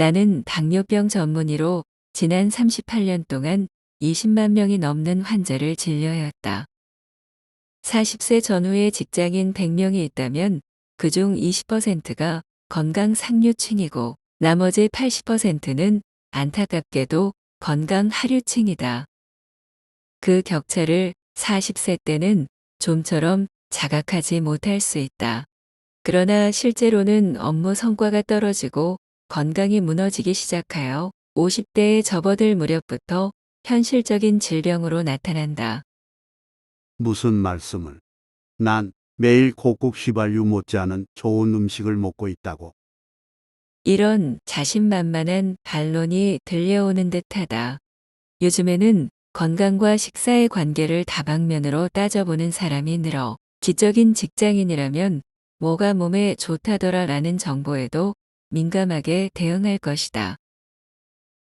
나는 당뇨병 전문의로 지난 38년 동안 20만 명이 넘는 환자를 진료해왔다. 40세 전후의 직장인 100명이 있다면 그중 20%가 건강 상류층이고 나머지 80%는 안타깝게도 건강 하류층이다. 그 격차를 40세 때는 좀처럼 자각하지 못할 수 있다. 그러나 실제로는 업무 성과가 떨어지고 건강이 무너지기 시작하여 50대에 접어들 무렵부터 현실적인 질병으로 나타난다. 무슨 말씀을? 난 매일 고국 휘발유 못지않은 좋은 음식을 먹고 있다고. 이런 자신만만한 반론이 들려오는 듯하다. 요즘에는 건강과 식사의 관계를 다방면으로 따져보는 사람이 늘어 지적인 직장인이라면 뭐가 몸에 좋다더라 라는 정보에도 민감하게 대응할 것이다.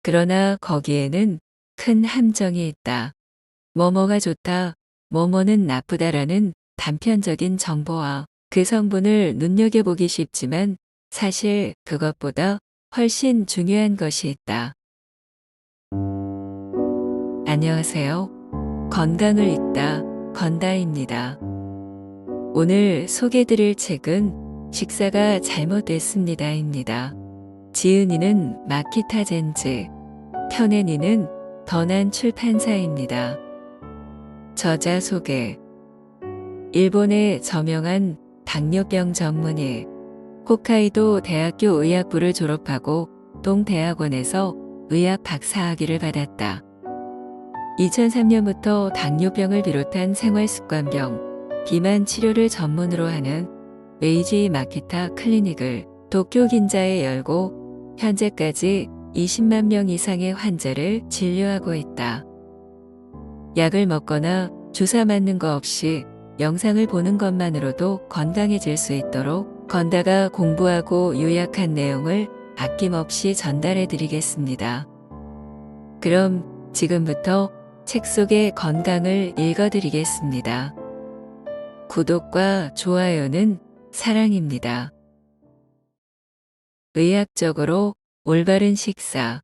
그러나 거기에는 큰 함정이 있다. 뭐뭐가 좋다, 뭐뭐는 나쁘다라는 단편적인 정보와 그 성분을 눈여겨보기 쉽지만 사실 그것보다 훨씬 중요한 것이 있다. 안녕하세요. 건강을 읽다 건다입니다. 오늘 소개드릴 책은 식사가 잘못됐습니다입니다. 지은이는 마키타 젠즈, 편애니는 더난 출판사입니다. 저자 소개 일본의 저명한 당뇨병 전문의 홋카이도 대학교 의학부를 졸업하고 동대학원에서 의학 박사학위를 받았다. 2003년부터 당뇨병을 비롯한 생활습관병, 비만 치료를 전문으로 하는 메이지 마키타 클리닉을 도쿄 긴자에 열고 현재까지 20만 명 이상의 환자를 진료하고 있다. 약을 먹거나 주사 맞는 거 없이 영상을 보는 것만으로도 건강해질 수 있도록 건다가 공부하고 요약한 내용을 아낌없이 전달해 드리겠습니다. 그럼 지금부터 책 속의 건강을 읽어 드리겠습니다. 구독과 좋아요는 사랑입니다. 의학적으로 올바른 식사.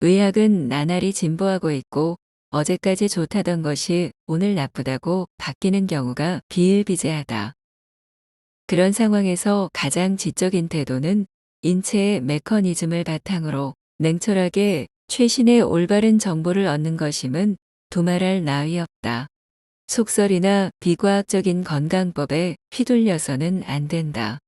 의학은 나날이 진보하고 있고 어제까지 좋다던 것이 오늘 나쁘다고 바뀌는 경우가 비일비재하다. 그런 상황에서 가장 지적인 태도는 인체의 메커니즘을 바탕으로 냉철하게 최신의 올바른 정보를 얻는 것임은 두말할 나위 없다. 속설이나 비과학적인 건강법에 휘둘려서는 안 된다.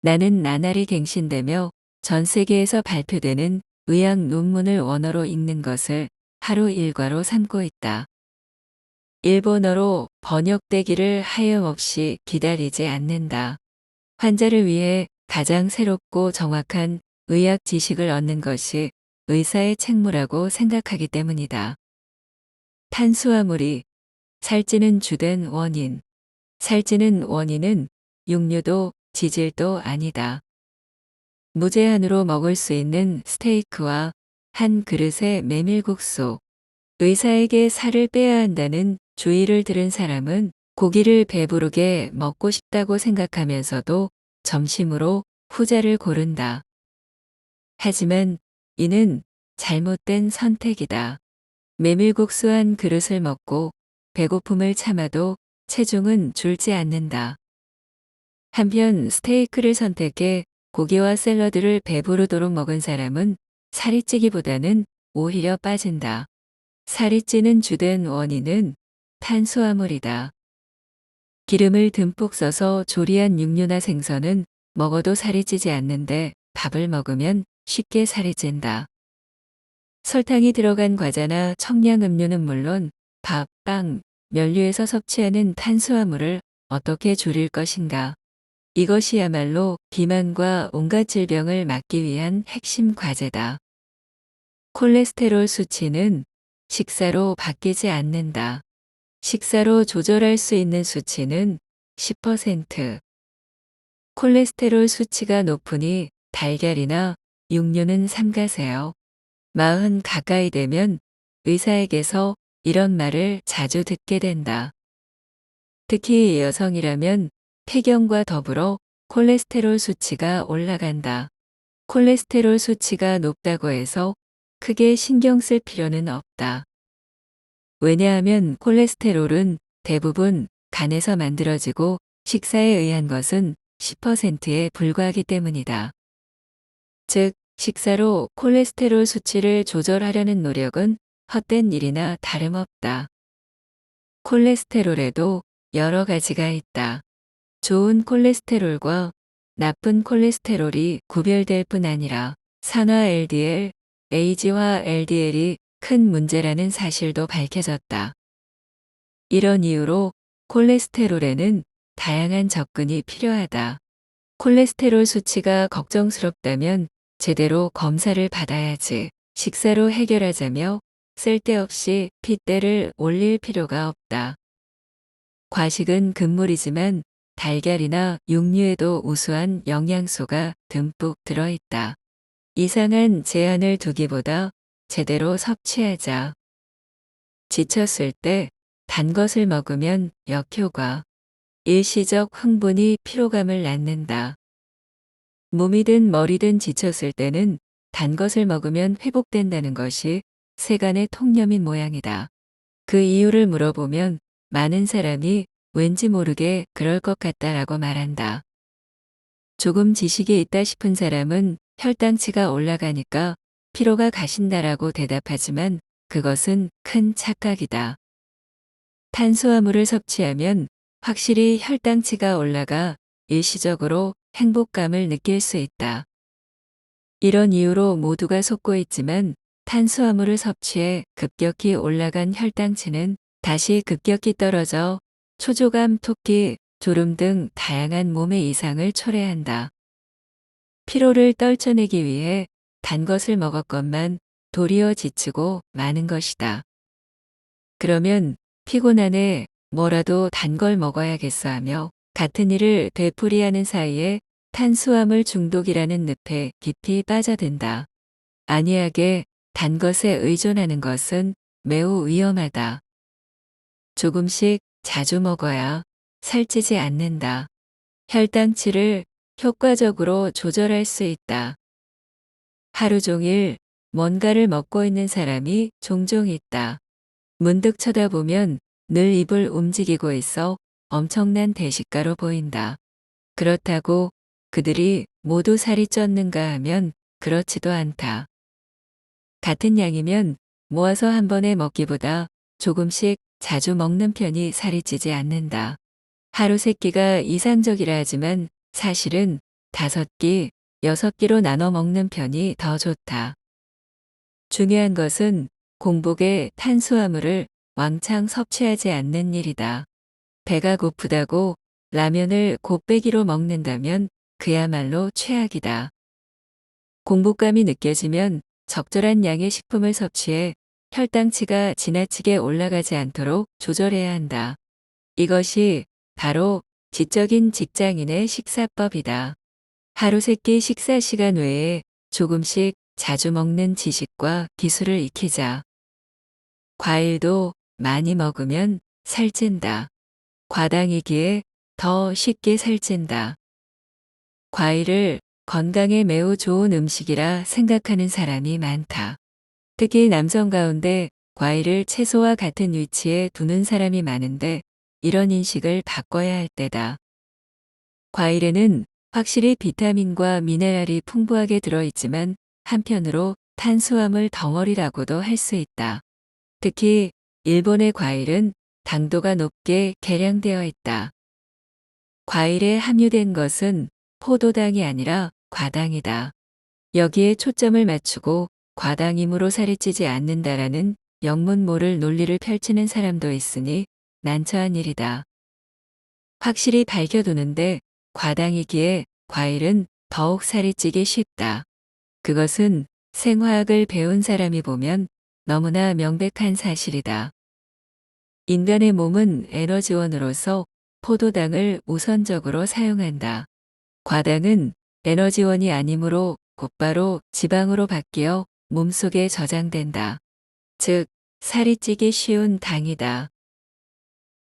나는 나날이 갱신되며 전 세계에서 발표되는 의학 논문을 원어로 읽는 것을 하루 일과로 삼고 있다. 일본어로 번역되기를 하염없이 기다리지 않는다. 환자를 위해 가장 새롭고 정확한 의학 지식을 얻는 것이 의사의 책무라고 생각하기 때문이다. 탄수화물이 살찌는 주된 원인. 살찌는 원인은 육류도 지질도 아니다. 무제한으로 먹을 수 있는 스테이크와 한 그릇의 메밀국수. 의사에게 살을 빼야 한다는 주의를 들은 사람은 고기를 배부르게 먹고 싶다고 생각하면서도 점심으로 후자를 고른다. 하지만 이는 잘못된 선택이다. 메밀국수 한 그릇을 먹고 배고픔을 참아도 체중은 줄지 않는다. 한편 스테이크를 선택해 고기와 샐러드를 배부르도록 먹은 사람은 살이 찌기보다는 오히려 빠진다. 살이 찌는 주된 원인은 탄수화물이다. 기름을 듬뿍 써서 조리한 육류나 생선은 먹어도 살이 찌지 않는데 밥을 먹으면 쉽게 살이 찐다. 설탕이 들어간 과자나 청량음료는 물론 밥, 빵, 면류에서 섭취하는 탄수화물을 어떻게 줄일 것인가. 이것이야말로 비만과 온갖 질병을 막기 위한 핵심 과제다. 콜레스테롤 수치는 식사로 바뀌지 않는다. 식사로 조절할 수 있는 수치는 10%. 콜레스테롤 수치가 높으니 달걀이나 육류는 삼가세요. 마흔 가까이 되면 의사에게서 이런 말을 자주 듣게 된다. 특히 여성이라면 폐경과 더불어 콜레스테롤 수치가 올라간다. 콜레스테롤 수치가 높다고 해서 크게 신경 쓸 필요는 없다. 왜냐하면 콜레스테롤은 대부분 간에서 만들어지고 식사에 의한 것은 10%에 불과하기 때문이다. 즉, 식사로 콜레스테롤 수치를 조절하려는 노력은 헛된 일이나 다름없다. 콜레스테롤에도 여러 가지가 있다. 좋은 콜레스테롤과 나쁜 콜레스테롤이 구별될 뿐 아니라 산화 LDL, AG와 LDL이 큰 문제라는 사실도 밝혀졌다. 이런 이유로 콜레스테롤에는 다양한 접근이 필요하다. 콜레스테롤 수치가 걱정스럽다면 제대로 검사를 받아야지. 식사로 해결하자며 쓸데없이 핏대를 올릴 필요가 없다. 과식은 금물이지만 달걀이나 육류에도 우수한 영양소가 듬뿍 들어있다. 이상한 제한을 두기보다 제대로 섭취하자. 지쳤을 때 단 것을 먹으면 역효과, 일시적 흥분이 피로감을 낳는다. 몸이든 머리든 지쳤을 때는 단 것을 먹으면 회복된다는 것이 세간의 통념인 모양이다. 그 이유를 물어보면 많은 사람이 왠지 모르게 그럴 것 같다라고 말한다. 조금 지식이 있다 싶은 사람은 혈당치가 올라가니까 피로가 가신다라고 대답하지만 그것은 큰 착각이다. 탄수화물을 섭취하면 확실히 혈당치가 올라가 일시적으로 행복감을 느낄 수 있다. 이런 이유로 모두가 속고 있지만 탄수화물을 섭취해 급격히 올라간 혈당치는 다시 급격히 떨어져 초조감, 토끼, 졸음 등 다양한 몸의 이상을 초래한다. 피로를 떨쳐내기 위해 단 것을 먹었건만 도리어 지치고 마는 것이다. 그러면 피곤하네 뭐라도 단 걸 먹어야겠어 하며 같은 일을 되풀이하는 사이에 탄수화물 중독이라는 늪에 깊이 빠져든다. 안이하게 단 것에 의존하는 것은 매우 위험하다. 조금씩 자주 먹어야 살찌지 않는다. 혈당치를 효과적으로 조절할 수 있다. 하루 종일 뭔가를 먹고 있는 사람이 종종 있다. 문득 쳐다보면 늘 입을 움직이고 있어 엄청난 대식가로 보인다. 그렇다고 그들이 모두 살이 쪘는가 하면 그렇지도 않다. 같은 양이면 모아서 한 번에 먹기보다 조금씩 자주 먹는 편이 살이 찌지 않는다. 하루 세 끼가 이상적이라 하지만 사실은 다섯 끼, 여섯 끼로 나눠 먹는 편이 더 좋다. 중요한 것은 공복에 탄수화물을 왕창 섭취하지 않는 일이다. 배가 고프다고 라면을 곱빼기로 먹는다면 그야말로 최악이다. 공복감이 느껴지면 적절한 양의 식품을 섭취해 혈당치가 지나치게 올라가지 않도록 조절해야 한다. 이것이 바로 지적인 직장인의 식사법이다. 하루 세 끼 식사 시간 외에 조금씩 자주 먹는 지식과 기술을 익히자. 과일도 많이 먹으면 살찐다. 과당이기에 더 쉽게 살찐다. 과일을 건강에 매우 좋은 음식이라 생각하는 사람이 많다. 특히 남성 가운데 과일을 채소와 같은 위치에 두는 사람이 많은데 이런 인식을 바꿔야 할 때다. 과일에는 확실히 비타민과 미네랄이 풍부하게 들어있지만 한편으로 탄수화물 덩어리라고도 할 수 있다. 특히 일본의 과일은 당도가 높게 계량되어 있다. 과일에 함유된 것은 포도당이 아니라 과당이다. 여기에 초점을 맞추고 과당임으로 살이 찌지 않는다라는 영문 모를 논리를 펼치는 사람도 있으니 난처한 일이다. 확실히 밝혀두는데 과당이기에 과일은 더욱 살이 찌기 쉽다. 그것은 생화학을 배운 사람이 보면 너무나 명백한 사실이다. 인간의 몸은 에너지원으로서 포도당을 우선적으로 사용한다. 과당은 에너지원이 아니므로 곧바로 지방으로 바뀌어 몸속에 저장된다. 즉, 살이 찌기 쉬운 당이다.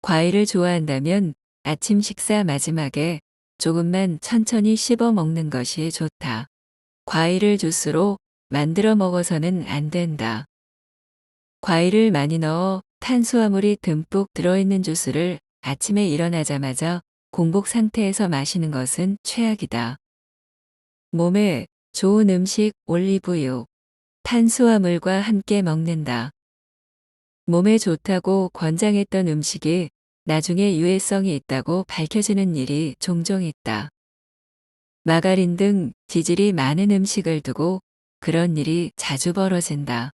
과일을 좋아한다면 아침 식사 마지막에 조금만 천천히 씹어 먹는 것이 좋다. 과일을 주스로 만들어 먹어서는 안 된다. 과일을 많이 넣어 탄수화물이 듬뿍 들어있는 주스를 아침에 일어나자마자 공복 상태에서 마시는 것은 최악이다. 몸에 좋은 음식 올리브유, 탄수화물과 함께 먹는다. 몸에 좋다고 권장했던 음식이 나중에 유해성이 있다고 밝혀지는 일이 종종 있다. 마가린 등 지질이 많은 음식을 두고 그런 일이 자주 벌어진다.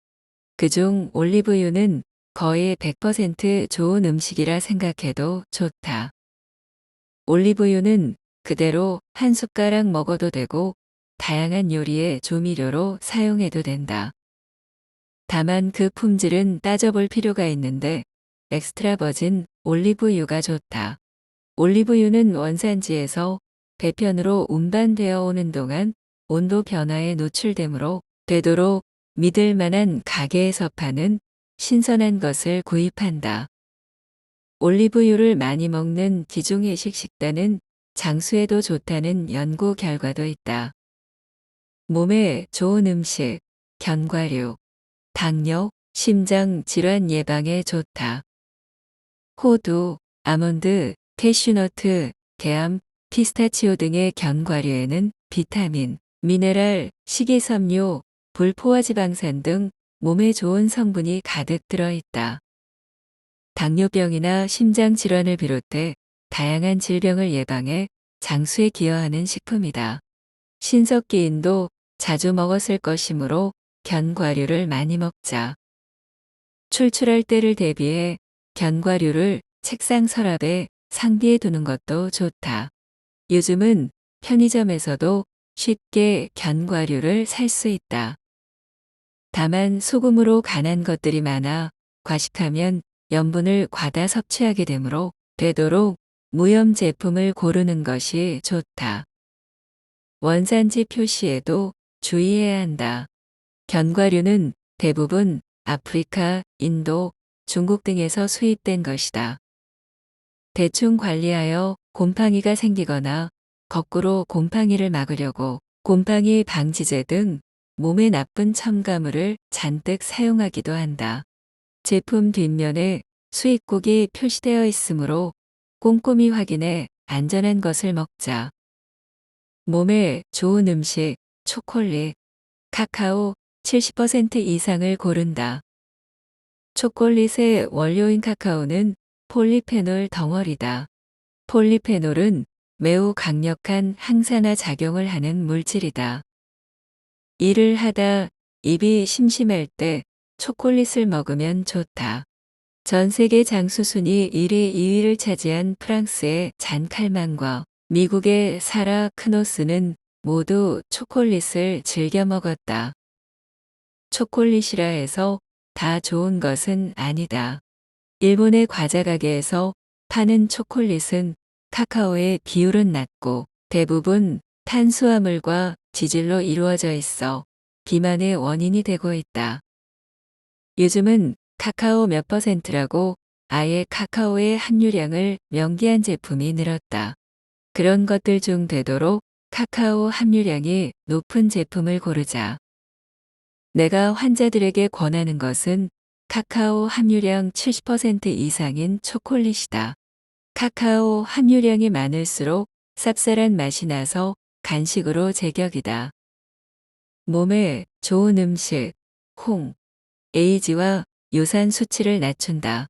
그중 올리브유는 거의 100% 좋은 음식이라 생각해도 좋다. 올리브유는 그대로 한 숟가락 먹어도 되고 다양한 요리의 조미료로 사용해도 된다. 다만 그 품질은 따져볼 필요가 있는데 엑스트라 버진 올리브유가 좋다. 올리브유는 원산지에서 배편으로 운반되어 오는 동안 온도 변화에 노출되므로 되도록 믿을 만한 가게에서 파는 신선한 것을 구입한다. 올리브유를 많이 먹는 지중해식 식단은 장수에도 좋다는 연구 결과도 있다. 몸에 좋은 음식, 견과류, 당뇨, 심장 질환 예방에 좋다. 호두, 아몬드, 캐슈너트, 개암, 피스타치오 등의 견과류에는 비타민, 미네랄, 식이섬유, 불포화 지방산 등 몸에 좋은 성분이 가득 들어 있다. 당뇨병이나 심장 질환을 비롯해 다양한 질병을 예방해 장수에 기여하는 식품이다. 신석기인도 자주 먹었을 것이므로 견과류를 많이 먹자. 출출할 때를 대비해 견과류를 책상 서랍에 상비해 두는 것도 좋다. 요즘은 편의점에서도 쉽게 견과류를 살 수 있다. 다만 소금으로 간한 것들이 많아 과식하면 염분을 과다 섭취하게 되므로 되도록 무염 제품을 고르는 것이 좋다. 원산지 표시에도 주의해야 한다. 견과류는 대부분 아프리카, 인도, 중국 등에서 수입된 것이다. 대충 관리하여 곰팡이가 생기거나 거꾸로 곰팡이를 막으려고 곰팡이 방지제 등 몸에 나쁜 첨가물을 잔뜩 사용하기도 한다. 제품 뒷면에 수입국이 표시되어 있으므로 꼼꼼히 확인해 안전한 것을 먹자. 몸에 좋은 음식, 초콜릿, 카카오 70% 이상을 고른다. 초콜릿의 원료인 카카오는 폴리페놀 덩어리다. 폴리페놀은 매우 강력한 항산화 작용을 하는 물질이다. 일을 하다 입이 심심할 때 초콜릿을 먹으면 좋다. 전 세계 장수 순위 1위 2위를 차지한 프랑스의 잔 칼만과 미국의 사라 크노스는 모두 초콜릿을 즐겨 먹었다. 초콜릿이라 해서 다 좋은 것은 아니다. 일본의 과자 가게에서 파는 초콜릿은 카카오의 비율은 낮고 대부분 탄수화물과 지질로 이루어져 있어 비만의 원인이 되고 있다. 요즘은 카카오 몇 퍼센트라고 아예 카카오의 함유량을 명기한 제품이 늘었다. 그런 것들 중 되도록 카카오 함유량이 높은 제품을 고르자. 내가 환자들에게 권하는 것은 카카오 함유량 70% 이상인 초콜릿이다. 카카오 함유량이 많을수록 쌉쌀한 맛이 나서 간식으로 제격이다. 몸에 좋은 음식, 홍, 에이지와 요산 수치를 낮춘다.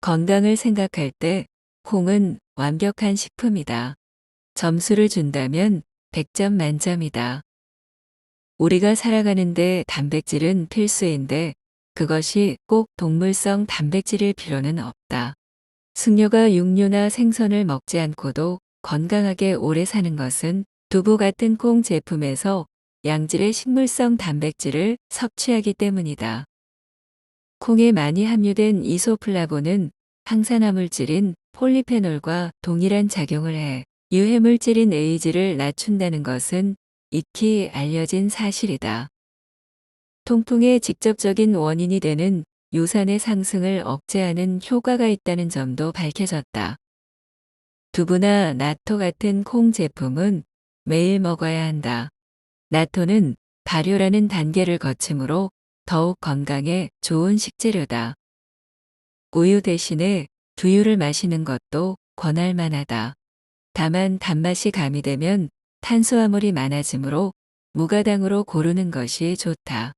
건강을 생각할 때 홍은 완벽한 식품이다. 점수를 준다면 100점 만점이다. 우리가 살아가는데 단백질은 필수인데 그것이 꼭 동물성 단백질일 필요는 없다. 승려가 육류나 생선을 먹지 않고도 건강하게 오래 사는 것은 두부 같은 콩 제품에서 양질의 식물성 단백질을 섭취하기 때문이다. 콩에 많이 함유된 이소플라본은 항산화 물질인 폴리페놀과 동일한 작용을 해 유해물질인 에이지를 낮춘다는 것은 익히 알려진 사실이다. 통풍의 직접적인 원인이 되는 요산의 상승을 억제하는 효과가 있다는 점도 밝혀졌다. 두부나 나토 같은 콩 제품은 매일 먹어야 한다. 나토는 발효라는 단계를 거치므로 더욱 건강에 좋은 식재료다. 우유 대신에 두유를 마시는 것도 권할 만하다. 다만 단맛이 가미되면 탄수화물이 많아지므로 무가당으로 고르는 것이 좋다.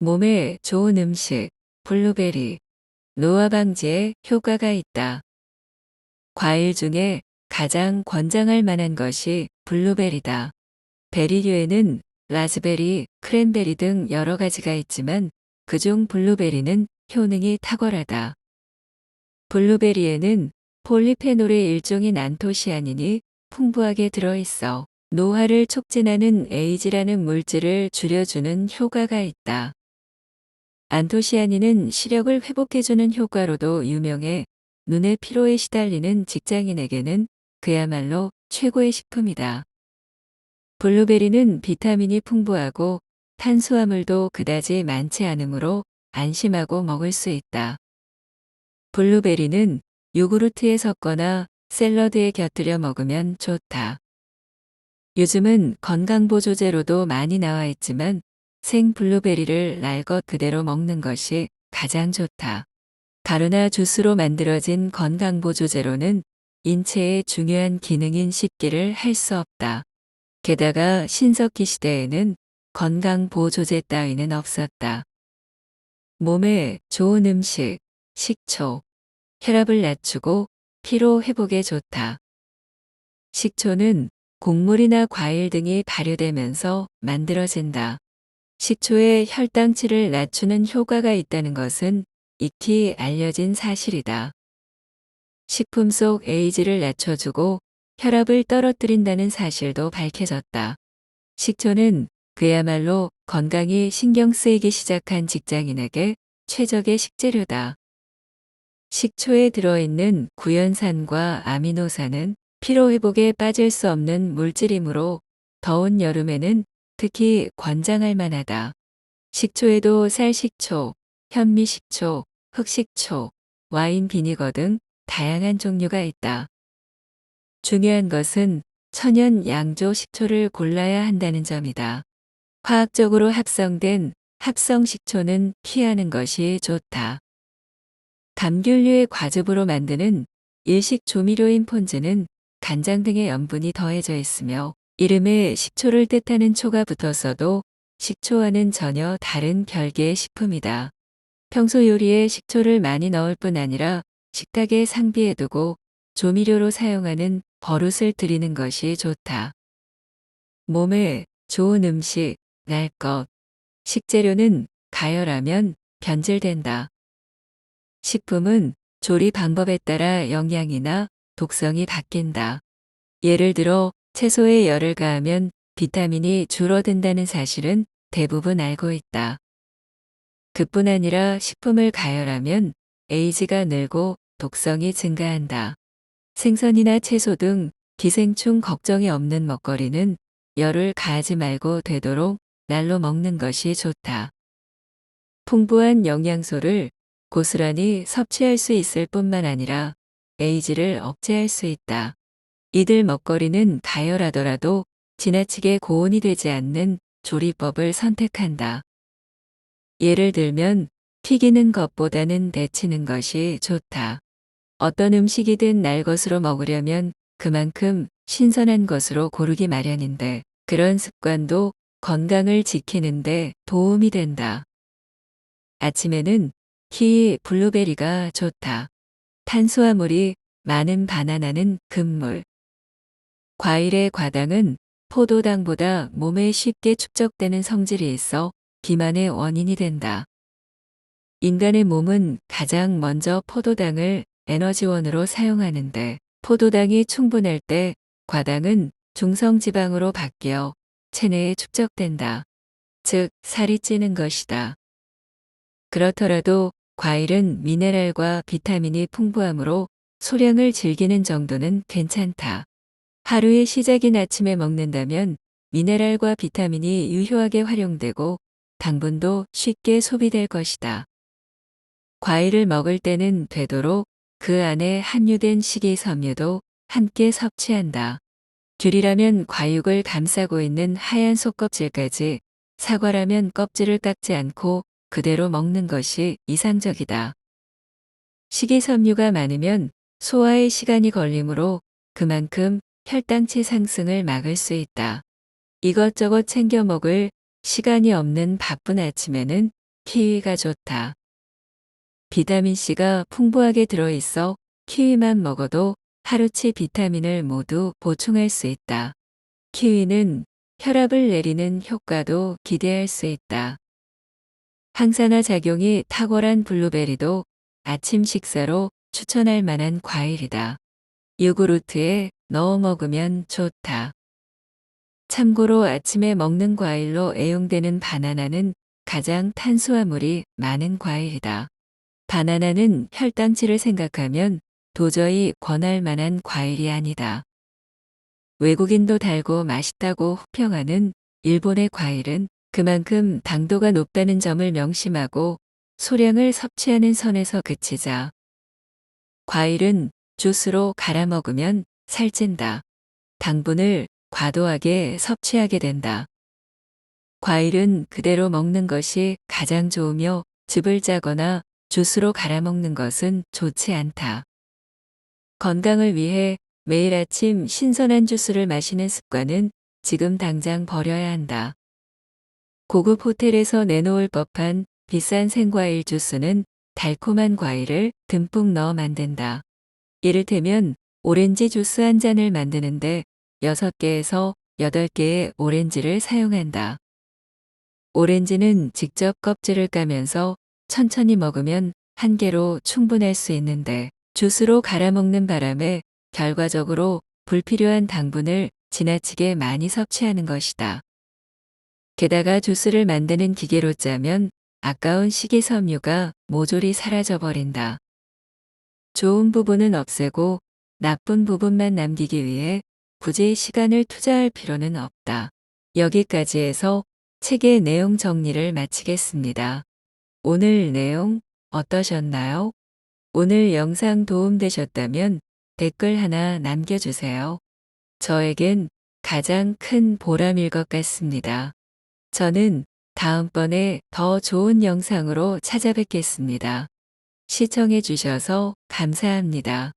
몸에 좋은 음식, 블루베리, 노화 방지에 효과가 있다. 과일 중에 가장 권장할 만한 것이 블루베리다. 베리류에는 라즈베리, 크랜베리 등 여러 가지가 있지만 그중 블루베리는 효능이 탁월하다. 블루베리에는 폴리페놀의 일종인 안토시아닌이 풍부하게 들어있어 노화를 촉진하는 에이지라는 물질을 줄여주는 효과가 있다. 안토시아닌은 시력을 회복해주는 효과로도 유명해 눈의 피로에 시달리는 직장인에게는 그야말로 최고의 식품이다. 블루베리는 비타민이 풍부하고 탄수화물도 그다지 많지 않으므로 안심하고 먹을 수 있다. 블루베리는 요구르트에 섞거나 샐러드에 곁들여 먹으면 좋다. 요즘은 건강보조제로도 많이 나와 있지만 생 블루베리를 날 것 그대로 먹는 것이 가장 좋다. 가루나 주스로 만들어진 건강보조제로는 인체의 중요한 기능인 씹기를 할 수 없다. 게다가 신석기 시대에는 건강보조제 따위는 없었다. 몸에 좋은 음식, 식초, 혈압을 낮추고 피로 회복에 좋다. 식초는 곡물이나 과일 등이 발효되면서 만들어진다. 식초의 혈당치를 낮추는 효과가 있다는 것은 익히 알려진 사실이다. 식품 속 에이지를 낮춰주고 혈압을 떨어뜨린다는 사실도 밝혀졌다. 식초는 그야말로 건강이 신경 쓰이기 시작한 직장인에게 최적의 식재료다. 식초에 들어있는 구연산과 아미노산은 피로회복에 빠질 수 없는 물질이므로 더운 여름에는 특히 권장할 만하다. 식초에도 쌀식초, 현미식초, 흑식초, 와인 비니거 등 다양한 종류가 있다. 중요한 것은 천연 양조 식초를 골라야 한다는 점이다. 화학적으로 합성된 합성 식초는 피하는 것이 좋다. 감귤류의 과즙으로 만드는 일식 조미료인 폰즈는 간장 등의 염분이 더해져 있으며 이름에 식초를 뜻하는 초가 붙었어도 식초와는 전혀 다른 별개의 식품이다. 평소 요리에 식초를 많이 넣을 뿐 아니라 식탁에 상비해두고 조미료로 사용하는 버릇을 들이는 것이 좋다. 몸에 좋은 음식, 날 것, 식재료는 가열하면 변질된다. 식품은 조리 방법에 따라 영양이나 독성이 바뀐다. 예를 들어 채소에 열을 가하면 비타민이 줄어든다는 사실은 대부분 알고 있다. 그뿐 아니라 식품을 가열하면 에이지가 늘고 독성이 증가한다. 생선이나 채소 등 기생충 걱정이 없는 먹거리는 열을 가하지 말고 되도록 날로 먹는 것이 좋다. 풍부한 영양소를 고스란히 섭취할 수 있을 뿐만 아니라 에이지를 억제할 수 있다. 이들 먹거리는 가열하더라도 지나치게 고온이 되지 않는 조리법을 선택한다. 예를 들면 튀기는 것보다는 데치는 것이 좋다. 어떤 음식이든 날 것으로 먹으려면 그만큼 신선한 것으로 고르기 마련인데 그런 습관도 건강을 지키는데 도움이 된다. 아침에는 키 블루베리가 좋다. 탄수화물이 많은 바나나는 금물. 과일의 과당은 포도당보다 몸에 쉽게 축적되는 성질이 있어 비만의 원인이 된다. 인간의 몸은 가장 먼저 포도당을 에너지원으로 사용하는데 포도당이 충분할 때 과당은 중성지방으로 바뀌어 체내에 축적된다. 즉, 살이 찌는 것이다. 그렇더라도 과일은 미네랄과 비타민이 풍부하므로 소량을 즐기는 정도는 괜찮다. 하루의 시작인 아침에 먹는다면 미네랄과 비타민이 유효하게 활용되고 당분도 쉽게 소비될 것이다. 과일을 먹을 때는 되도록 그 안에 함유된 식이섬유도 함께 섭취한다. 귤이라면 과육을 감싸고 있는 하얀 속껍질까지, 사과라면 껍질을 깎지 않고 그대로 먹는 것이 이상적이다. 식이섬유가 많으면 소화에 시간이 걸리므로 그만큼 혈당치 상승을 막을 수 있다. 이것저것 챙겨 먹을 시간이 없는 바쁜 아침에는 키위가 좋다. 비타민C가 풍부하게 들어있어 키위만 먹어도 하루치 비타민을 모두 보충할 수 있다. 키위는 혈압을 내리는 효과도 기대할 수 있다. 항산화 작용이 탁월한 블루베리도 아침 식사로 추천할 만한 과일이다. 요구르트에 넣어 먹으면 좋다. 참고로 아침에 먹는 과일로 애용되는 바나나는 가장 탄수화물이 많은 과일이다. 바나나는 혈당치를 생각하면 도저히 권할 만한 과일이 아니다. 외국인도 달고 맛있다고 호평하는 일본의 과일은 그만큼 당도가 높다는 점을 명심하고 소량을 섭취하는 선에서 그치자. 과일은 주스로 갈아 먹으면 살찐다. 당분을 과도하게 섭취하게 된다. 과일은 그대로 먹는 것이 가장 좋으며 즙을 짜거나 주스로 갈아 먹는 것은 좋지 않다. 건강을 위해 매일 아침 신선한 주스를 마시는 습관은 지금 당장 버려야 한다. 고급 호텔에서 내놓을 법한 비싼 생과일 주스는 달콤한 과일을 듬뿍 넣어 만든다. 이를테면 오렌지 주스 한 잔을 만드는데 6개에서 8개의 오렌지를 사용한다. 오렌지는 직접 껍질을 까면서 천천히 먹으면 한 개로 충분할 수 있는데 주스로 갈아 먹는 바람에 결과적으로 불필요한 당분을 지나치게 많이 섭취하는 것이다. 게다가 주스를 만드는 기계로 짜면 아까운 식이섬유가 모조리 사라져 버린다. 좋은 부분은 없애고 나쁜 부분만 남기기 위해 굳이 시간을 투자할 필요는 없다. 여기까지 해서 책의 내용 정리를 마치겠습니다. 오늘 내용 어떠셨나요? 오늘 영상 도움되셨다면 댓글 하나 남겨주세요. 저에겐 가장 큰 보람일 것 같습니다. 저는 다음번에 더 좋은 영상으로 찾아뵙겠습니다. 시청해 주셔서 감사합니다.